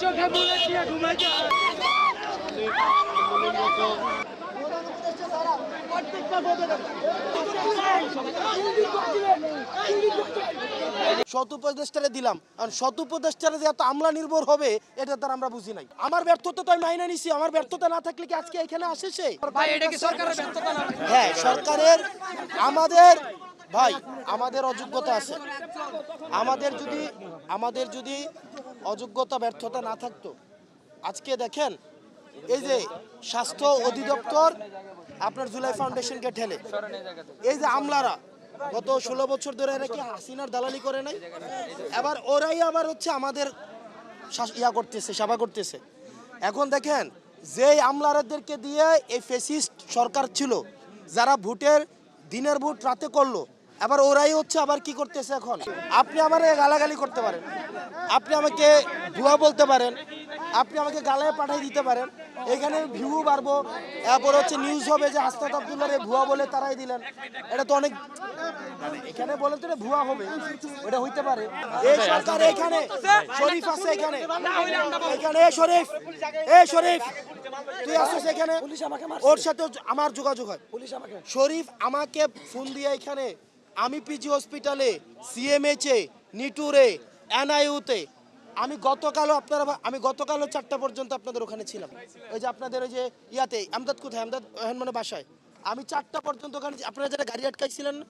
চোখে বুলেট দিয়ে ঘুমাইতে হয়। শত উপদেষ্টারে দিলাম। আর শত উপদেষ্টারে যে এত আমলা নির্ভর হবে এটা তার আমরা বুঝি নাই। আমার ব্যর্থতা তো আমি মাইনে নিছি আমার ব্যর্থতা না থাকলে কি আজকে এখানে আসে সে? ভাই এটা কি সরকারের ব্যর্থতা না? হ্যাঁ সরকারের আমাদের ভাই আমাদের অযোগ্যতা আছে। আমাদের যদি আমাদের যদি অযোগ্যতা, ব্যর্থতা না থাকতো। আজকে দেখেন, এই যে স্বাস্থ্য অধিদপ্তর আপনার জুলাই ফাউন্ডেশনকে ঠেলে। এই যে আমলারা, গত ষোলো বছর ধরে এরা কি হাসিনার দালালি করে নাই? এবার ওরাই আবার হচ্ছে আমাদের ইয়া করতেছে, সেবা করতেছে। এখন দেখেন, যেই আমলারাদেরকে দিয়ে এই ফেসিস্ট সরকার ছিল, যারা ভোটের দিনের ভোট রাতে করল আবার ওরাই হচ্ছে আবার কি করতেছে এখন? আপনি আমার গালাগালি করতে পারেন। আপনি আমাকে ভুয়া বলতে পারেন। আপনি আমাকে গালায় পাঠিয়ে দিতে পারেন। এখানে ভিউ বাড়বো। এরপর হচ্ছে নিউজ হবে যে হাসনাত আবদুল্লাহ ভুয়া বলে তারাই দিলেন। এটা তো অনেক এখানে বলেন তো ভুয়া হবে। এটা হইতে পারে। এই সরকার এখানে শরীফ আছে এখানে। এখানে এ শরীফ। এ শরীফ। তুই আসছিস এখানে? পুলিশ আমাকে ওর সাথে আমার যোগাযোগ হয়। পুলিশ আমাকে শরীফ আমাকে ফোন দিয়ে এখানে আমি পিজি হসপিটালে সিএমএইচে নিটুরে এনআইউতে আমি গতকালও আপনারা আমি গতকালও চারটা পর্যন্ত আপনাদের ওখানে ছিলাম। ওই যে আপনাদের ওই যে ইয়াতে, আমদাদ কোথায়? আমদাদ মানে বাসায়। আমি চারটা পর্যন্ত ওখানে আপনারা যারা গাড়ি আটকাইছিলেন না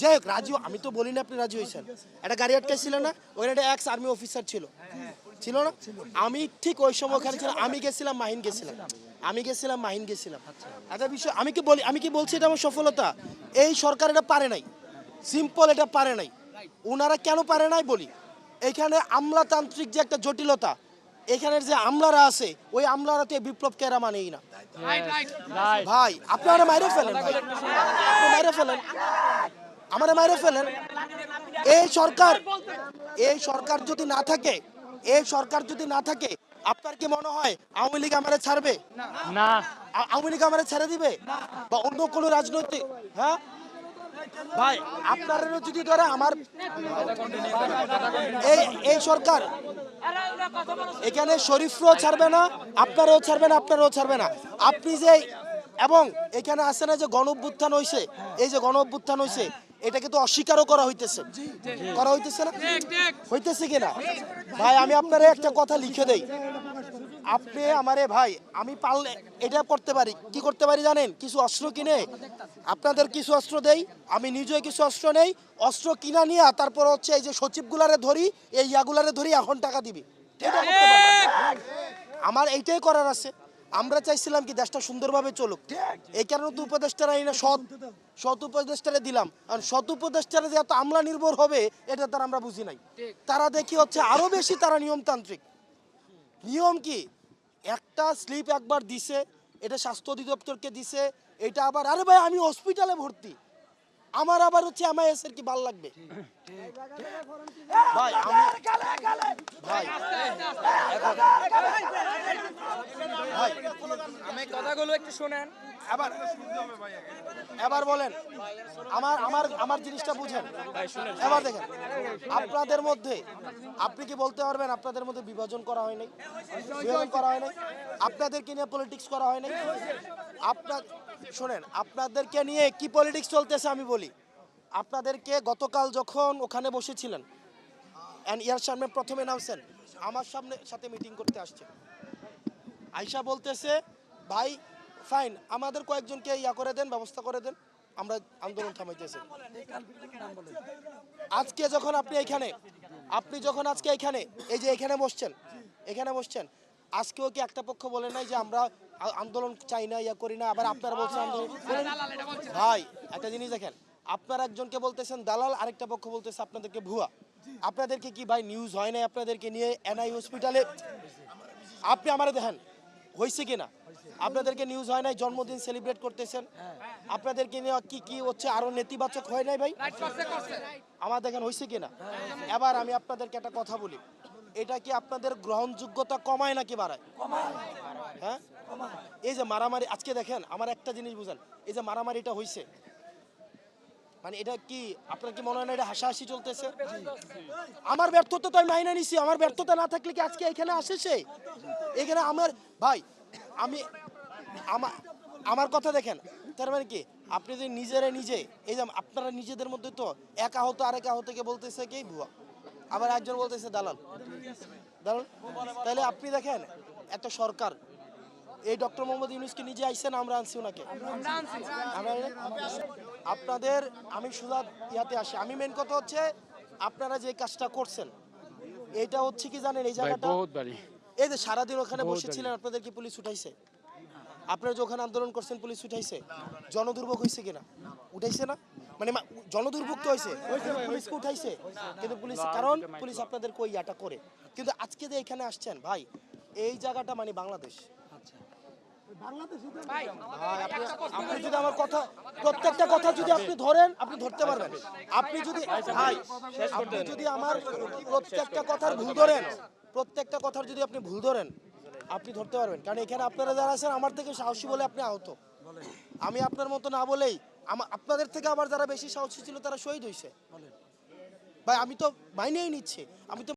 যাই হোক, রাজি, আমি তো বলি না আপনি রাজি হয়েছেন। একটা গাড়ি আটকাইছিলেন না, ওখানে একটা এক্স আর্মি অফিসার ছিল। ছিল না? আমি ঠিক ওই সময় ওখানে ছিলাম, আমি গেছিলাম, মাহিন গেছিলাম আমি গেছিলাম, মাহিন গেছিলাম। একটা বিষয়, আমি কি বলি আমি কি বলছি এটা আমার সফলতা? এই সরকার এটা পারে নাই। সিম্পল এটা পারে নাই। ওনারা কেন পারে নাই বলি? এখানে আমলাতান্ত্রিক যে একটা জটিলতা এখানের যে আমলারা আছে ওই আমলারা তো এই বিপ্লবকে এরা মানেই না। ভাই আপনারা মাইরে ফেলেন ভাই। মাইরে ফেলেন। আমারে মাইরে ফেলেন। এই সরকার এই সরকার যদি না থাকে এই সরকার যদি না থাকে আপনার কি মনে হয় আওয়ামী লীগ আমারে ছাড়বে? না। আওয়ামী লীগ আমারে ছেড়ে দিবে? বা অন্য কোনো রাজনৈতিক হ্যাঁ? ভাই আপনারা যদি ধরে আমার এই এই সরকার, এখানে শরীফরাও ছাড়বে না, আপনারাও ছাড়বে না আপনারাও ছাড়বে না। আপনি যে, এবং এখানে আছে না যে গণ অভ্যুত্থান হয়েছে এই যে গণ অভ্যুত্থান হয়েছে এটাকে তো অস্বীকারও করা হইতেছে। করা হইতেছে না? হইতেছে কিনা? ভাই, আমি আপনার একটা কথা লিখে দেই। আপনি আমারে ভাই, আমি পারলে এটা করতে পারি। কি করতে পারি জানেন? কিছু অস্ত্র কিনে। আপনাদের কিছু অস্ত্র দেই, আমি নিজে কিছু অস্ত্র নেই। অস্ত্র কিনা নিয়ে তারপর হচ্ছে এই যে সচিবগুলারে ধরি, এই ইয়াগুলারে ধরি, এখন টাকা দিবি। আমার এইটাই করার আছে। আমরা চাইছিলাম কি দেশটা সুন্দরভাবে চলুক। এই কারণে তো উপদেষ্টারা এই না সৎ সৎ উপদেষ্টারে দিলাম। আর সৎ উপদেষ্টারে যে এত আমলা নির্ভর হবে, এটা তার আমরা বুঝি নাই। তারা দেখি হচ্ছে আরও বেশি তারা নিয়মতান্ত্রিক। নিয়ম কি? একটা স্লিপ একবার দিছে এটা স্বাস্থ্য অধিদপ্তরকে দিছে এটা আবার আরে ভাই আমি হসপিটালে ভর্তি। আমার আবার হচ্ছে আমার এর কি ভালো লাগবে? ভাই আমি ভাই ভাই আমি কথাগুলো একটু শুনেন। এবার এবার বলেন, আমার আমার আমার জিনিসটা বুঝেন। এবার দেখেন, আপনাদের মধ্যে, আপনি কি বলতে পারবেন আপনাদের মধ্যে বিভাজন করা হয়নি? বিভাজন করা হয় নাই আপনাদেরকে নিয়ে পলিটিক্স করা হয়নি? আপনার, শোনেন, আপনাদেরকে নিয়ে কি পলিটিক্স চলতেছে আমি বলি। আপনাদেরকে গতকাল যখন ওখানে বসেছিলেন অ্যান্ড ইয়ার সামনে প্রথমে নামছেন, আমার সামনে সাথে মিটিং করতে আসছে আয়সা বলতেছে, ভাই ফাইন আমাদের কয়েকজনকে ইয়া করে দেন, ব্যবস্থা করে দেন। আমরা আন্দোলন থামাইতেছি। আজকে যখন আপনি এখানে, আপনি যখন আজকে এখানে, এই যে এখানে বসছেন এখানে বসছেন, আজকেও কি একটা পক্ষ বলে নাই যে আমরা আন্দোলন চাই না, ইয়া করি না, আবার আপনারা বলছেন ভাই, একটা জিনিস দেখেন, আপনারা একজনকে বলতেছেন, দালাল, আরেকটা পক্ষ বলতেছে আপনাদেরকে ভুয়া। আপনাদেরকে কি ভাই নিউজ হয় নাই আপনাদেরকে নিয়ে এনআই হসপিটালে আপনি আমারে দেখেন হয়েছে কিনা? আপনাদেরকে নিউজ হয় নাই, জন্মদিন সেলিব্রেট করতেছেন। আপনাদেরকে কি কি হচ্ছে, আরও নেতিবাচক হয় নাই ভাই? আমার দেখেন হয়েছে কিনা? এবার আমি আপনাদেরকে একটা কথা বলি। এটা কি আপনাদের গ্রহণযোগ্যতা কমায় নাকি বাড়ায়? হ্যাঁ? এই যে মারামারি, আজকে দেখেন, আমার একটা জিনিস বুঝেন। এই যে মারামারিটা হয়েছে মানে এটা কি, আপনার কি মনে হয় না এটা হাসাহাসি চলতেছে? আমার ব্যর্থতা তো আমি মাইনে নিছি, আমার ব্যর্থতা না থাকলে কি আজকে এখানে আসে সে? এখানে আমার, ভাই, আমি আমার আমার কথা দেখেন, তার মানে কি, আপনি যদি নিজেরা নিজে, এই যে আপনারা নিজেদের মধ্যে তো এক আহত আরেক আহতকে বলতেছে কি, ভুয়া? আবার একজন বলতেছে দালাল। দালাল, তাহলে আপনি দেখেন এত সরকার, এই ডক্টর মোহাম্মদ ইউনুসকে নিজে আইসেন আমরা আনছি ওনাকে। আমরা আপনাদের আমি সুজা ইয়াতে আসি। আমি মেন কথা হচ্ছে আপনারা যে কাজটা করছেন এটা হচ্ছে কি জানেন এই জায়গাটা এই যে সারাদিন ওখানে বসেছিলেন আপনাদের কি পুলিশ উঠাইছে? আপনারা যে ওখানে আন্দোলন করছেন পুলিশ উঠাইছে? জনদুর্ভোগ হয়েছে কিনা? উঠাইছে না? মানে জনদুর্ভোগ তো হয়েছে পুলিশকে উঠাইছে। কিন্তু পুলিশ কারণ পুলিশ আপনাদের কই ইয়াটা করে? কিন্তু আজকে যে এখানে আসছেন ভাই এই জায়গাটা মানে বাংলাদেশ। আপনি আপনি যদি আমার কথা প্রত্যেকটা কথা যদি আপনি ধরেন আপনি ধরতে পারবেন। আপনি যদি ভাই আপনি যদি আমার প্রত্যেকটা কথার ভুল ধরেন প্রত্যেকটা কথার যদি আপনি ভুল ধরেন আপনি ধরতে পারবেন। কারণ এখানে আপনারা যারা আছেন আমার থেকে সাহসী বলে আপনি আহত। আমি আপনার মতো না বলেই আপনাদের থেকে আবার যারা বেশি সাহসী ছিল তারা শহীদ হয়েছে ভাই আমি তো মাইনেই নিচ্ছি। আমি তো